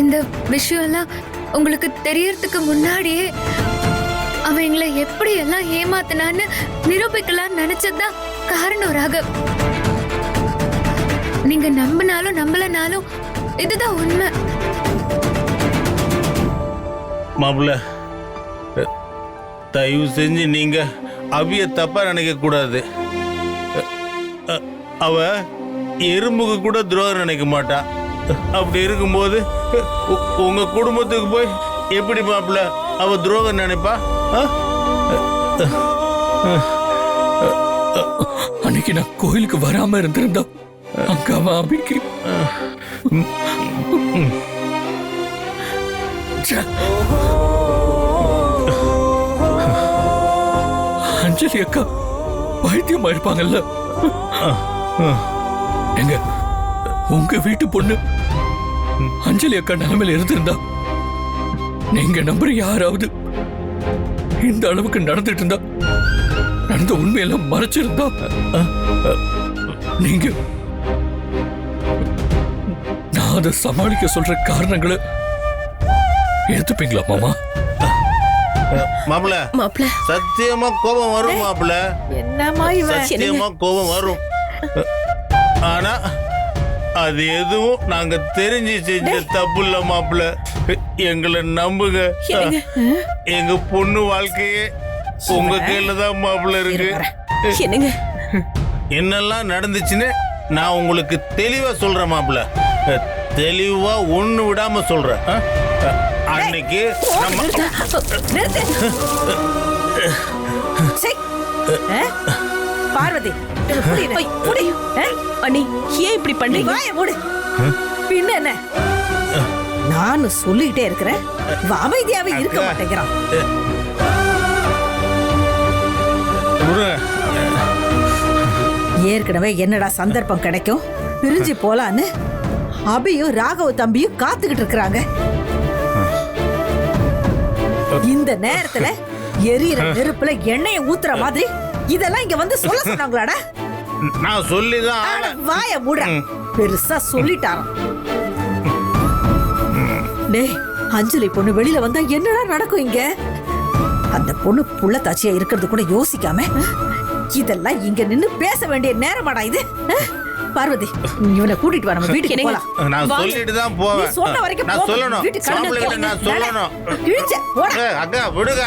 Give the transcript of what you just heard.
இந்த விஷயம்லாம் உங்களுக்கு தெரியறதுக்கு முன்னாடியே அவன் எங்களை எப்படி எல்லாம் ஏமாத்தினான்னு நிரூபிக்கலாம்னு நினைச்சதுதான் காரணம் ராகவ். நீங்க நம்பினாலும் நம்பலனாலும் இதுதான் உண்மை. மாப்பிள்ள தயவு செஞ்சு நீங்க அவிய தப்பா நினைக்க கூடாது. அவ எறும்புக்கு கூட துரோகம் நினைக்க மாட்டா. அப்படி இருக்கும்போது உங்க குடும்பத்துக்கு போய் எப்படி மாப்பிள்ள அவ துரோகம் நினைப்பா? அன்னைக்கு நான் கோயிலுக்கு வராம இருந்திருந்தா அங்க அவன் அபிக்கு. அஞ்சலி அக்கா வைத்தியமா இருப்பாங்கல்ல எங்க உங்க வீட்டு பொண்ணு. அஞ்சலி அக்கா நிலைமையில இருந்திருந்தா நீங்க நம்புற யாராவது இந்த அளவுக்கு நடந்துட்டு இருந்தா நடந்த உண்மையெல்லாம் மறைச்சிருந்தா நீங்க நான் அதை சமாளிக்க சொல்ற காரணங்களை ஏத்துப்பீங்களா மாமா? மாப்பிள்ள மாப்பிள சத்தியமா கோபம் வரும் மாப்பிள்ள. என்னம்மா இவன்? சத்தியமா கோபம் வரும். ஆனா அது எதுவும் நாங்க தெரிஞ்சு செஞ்ச தப்பு இல்ல மாப்பிள்ள. எங்களை நம்புங்க? எங்க பொண்ணு வாழ்க்கையே உங்க கையில தான் மாப்பிள்ள இருக்கு. என்னங்க? என்னெல்லாம் நடந்துச்சுன்னு நான் உங்களுக்கு தெளிவா சொல்றேன் மாப்பிள்ள. தெளிவா ஒண்ணு விடாம சொல்றேன்? அன்னைக்கு நம்ம? பார்வதி? அண்ணி ஏன் இப்படி பண்றீங்க பின்ன என்ன நானும் சொல்லிக்கிட்டே இருக்கிறேன். அமைதியாவே இருக்க. மாட்டேங்கிறான். ஏற்கனவே என்னடா சந்தர்ப்பம் கிடைக்கும்? பிரிஞ்சு போலான்னு அபியும் ராகவ தம்பியும் காத்துக்கிட்டு இருக்கிறாங்க. இந்த நேரத்துல எரியற நெருப்புல எண்ணெயை ஊத்துற மாதிரி இதெல்லாம் இங்க வந்து சொல்ல சொன்னாங்களாடா? நான் சொல்லிதான். வாய மூட பெருசா சொல்லிட்டாராம். டேய் அஞ்சலி பொண்ணு வெளியில வந்தா என்னடா நடக்கும் இங்க? அந்த பொண்ணு புள்ள தாச்சியா இருக்கிறது கூட யோசிக்காம இதெல்லாம் இங்க நின்னு பேச வேண்டிய நேரமாடா இது? பார்வதி இவனை கூட்டிட்டு வா நம்ம வீட்டுக்கு? போலாம். நான். சொல்லிட்டு தான் நீ போவேன் சொன்ன வரைக்கும் நான். சொல்லணும். வீட்டுக்கு நான் சொல்லணும். கிழிச்ச அக்கா விடுங்க.